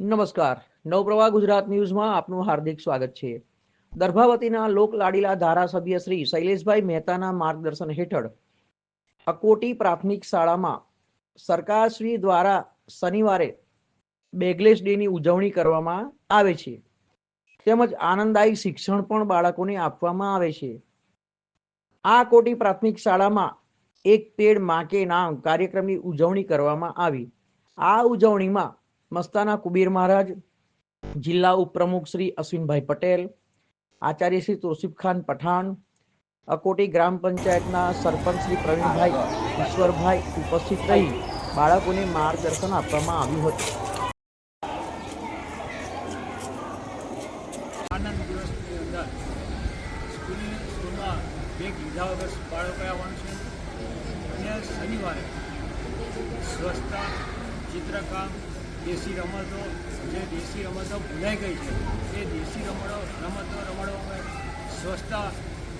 નમસ્કાર. નવપ્રવાહ ગુજરાત ન્યૂઝમાં આપનું હાર્દિક સ્વાગત છે. દર્ભાવતીના લોકલાડીલા ધારાસભ્ય શ્રી શૈલેષભાઈ મહેતાના માર્ગદર્શન હેઠળ અકોટી પ્રાથમિક શાળામાં સરકારશ્રી દ્વારા શનિવારે બેગલેસ ડેની ઉજવણી કરવામાં આવે છે. તેમજ આનંદદાયી શિક્ષણ પણ બાળકોને આપવામાં આવે છે. આ કોટી પ્રાથમિક શાળામાં એક પેડમાં કે નામ કાર્યક્રમની ઉજવણી કરવામાં આવી. આ ઉજવણીમાં મસ્તાના કુબીર મહારાજ, જિલ્લા ઉપપ્રમુખ શ્રી અશ્વિનભાઈ પટેલ, આચાર્ય શ્રી તોસીફખાન પઠાણ, અકોટી ગ્રામ પંચાયતના સરપંચ શ્રી પ્રવીણભાઈ ઈશ્વરભાઈ ઉપસ્થિત રહી બાળકોને માર્ગદર્શન આપવામાં આવ્યું હતું. શનિવારે સ્વચ્છતા, ચિત્રકામ દેશી રમતો, જે દેશી રમતો ભૂલાઈ ગઈ છે, એ દેશી રમતો રમતો રમાડવામાં સ્વચ્છતા,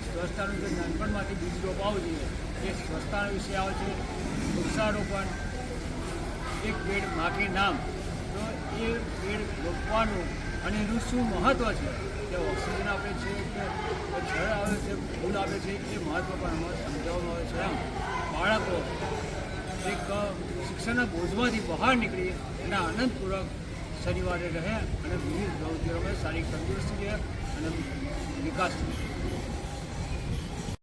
સ્વચ્છતાનું જે નાનપણમાંથી બીજ રોપાવું જોઈએ, એ સ્વચ્છતા વિશે આવે છે, વૃક્ષારોપણ, એક પેડ માકે નામ. તો એ પેડ રોપવાનું અને એનું શું મહત્ત્વ છે? કે ઓક્સિજન આપે છે કે જળ આવે છે, ફૂલ આપે છે, એ મહત્ત્વ પણ સમજાવવામાં આવે છે. એમ બાળકો એક શિક્ષણના બોજમાંથી બહાર નીકળી અને આનંદપૂર્વક શનિવારે રહે અને વિવિધ પ્રવૃત્તિઓમાં સારી તંદુરસ્તી રહે અને વિકાસ થાય.